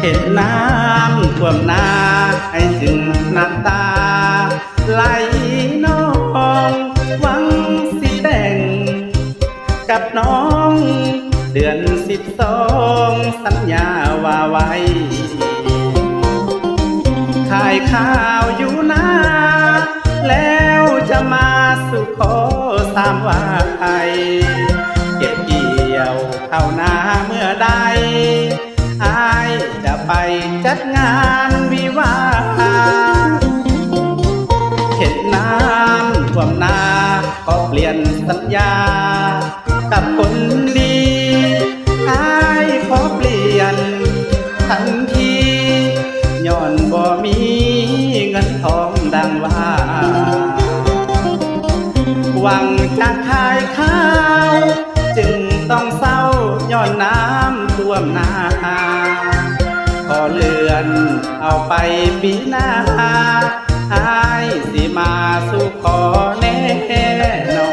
เห็นน้ำท่วมนาให้จึงน้ำตา ไหลนองหวังสิแต่งกับน้อง เดือนสิบสองสัญญาว่าไว้ขายข้าวอยู่นาแล้วจะมาสู่ขอสามวาไอเไปจัดงานวิวาเห็นน้ำท่วมนาก็เปลี่ยนสัญญา กับคนดีอายขอเปลี่ยน ทันทีย้อนบ่มีเงินทองดังว่า หวังจะขายข้าว จึงต้องเศร้าย้อนน้ำท่วมนา เลื่อน เอาไปปีหน้าอายสิมาสู่ขอแน่นอ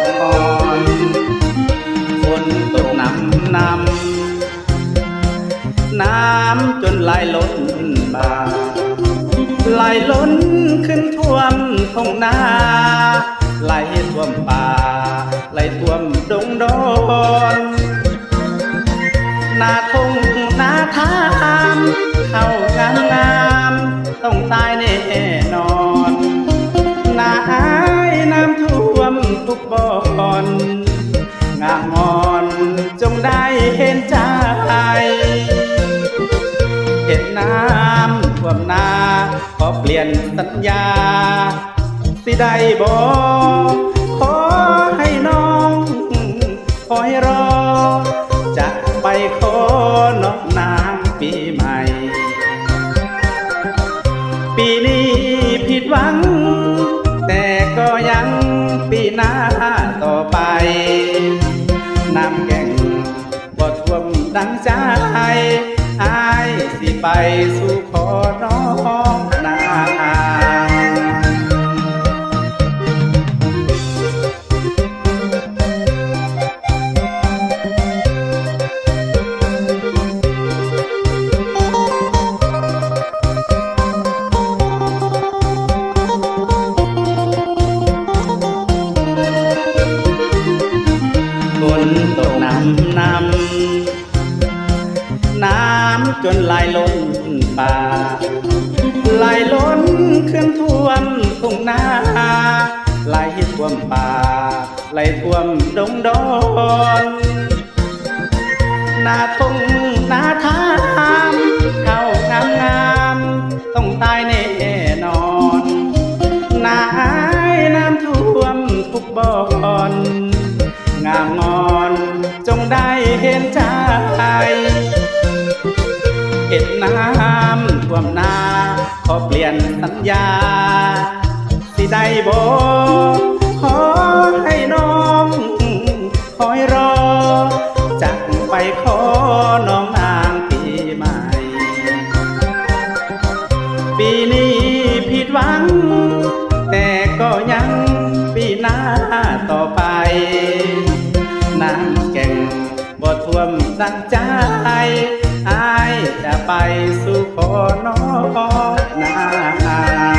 นฝนตกนำนำน้ำจนไหลล้นบ่าไหลล้นขึ้นท่วมทงนาไหลท่วมป่าไหลท่วมดงดอนนาทงนาทาม เข้างามงามต้องตายแน่นอนนาอายน้ำท่วมทุกบ่อนงามงอนจงได้เห็นใจเห็นน้ำท่วมนาขอเปลี่ยนสัญญา สิได้บอกขอให้น้องคอยรอจะไปขอ ใจอายสิไปสู่ขอน้องนางนตกน้ำนำ น้ำจนไหลล้นป่าไหลล้นขึ้นท่วมทุ่งนาไหลท่วมป่าไหลท่วมดงดอนนาทงนาทามเข้างามงามต้องตายแน่นอนนาอายน้ำท่วมทุกบ่อนงามงอนจงได้เห็นใจ เห็นน้ำท่วมนา ขอเปลี่ยนสัญญา สิได้บอกขอให้น้องคอยรอ จักไปขอน้องนางปีใหม่ ปีนี้ผิดหวัง แต่ก็ยังปีหน้าต่อไป น้ำแก่งบ่ท่วมดังใจ อายจะไปสู่ขอนอขอนา